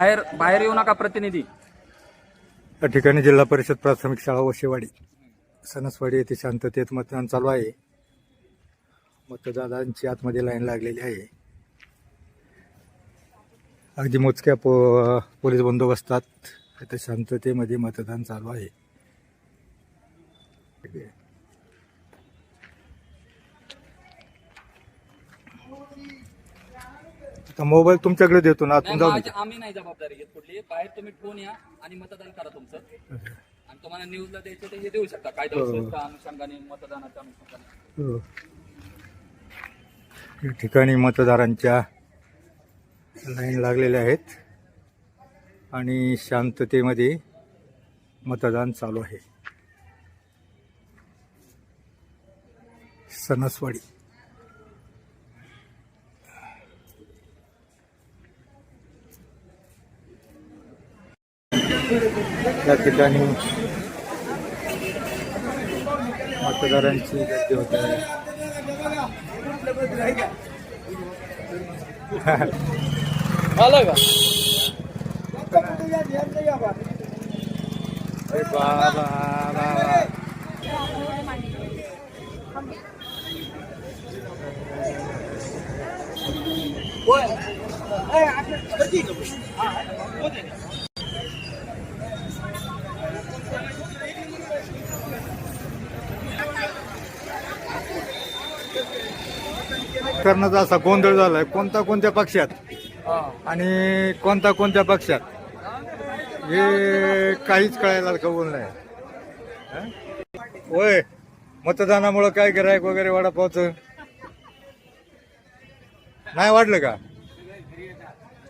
बाहेर बाहेर येऊ नका प्रतिनिधी. या ठिकाणी जिल्हा परिषद प्राथमिक शाळा वशेवाडी सणसवाडी येथे शांततेत मतदान चालू आहे. मतदारांची आतमध्ये लाईन लागलेली आहे. अगदी मोजक्या पो पोलीस बंदोबस्तात इथे शांततेमध्ये मतदान चालू आहे. आता मोबाईल तुमच्याकडे देतो ना नाही, माझी- आम्ही नाही जबाबदारी घेत कुठली. बाहेर तुम्ही ठेवून या आणि मतदान करा तुमचं. आणि तुम्हाला न्यूजला द्यायचं ते हे देऊ शकता. कायदा हो. सुव्यवस्था अनुषंगाने मतदानाच्या अनुषंगाने. हो. या ठिकाणी मतदारांच्या लाईन लागलेल्या आहेत आणि शांततेमध्ये मतदान चालू आहे. सणसवाडी. या ठिकाणी मतदारांची गर्दी होत आहे आलं का अरे बाबा बाबा करण्याचा असा गोंधळ झालाय. कोणता कोणत्या पक्षात? आणि कोणता कोणत्या पक्षात? हे काहीच कळायला कबूल नाही? होय. मतदानामुळं काय गिरायक वगैरे वडापावचं? नाही वाढलं का?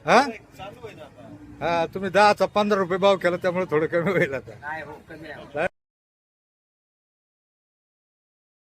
हा? हा तुम्ही दहाचा पंधरा रुपये भाव केला त्यामुळे थोडं कमी होईल आता.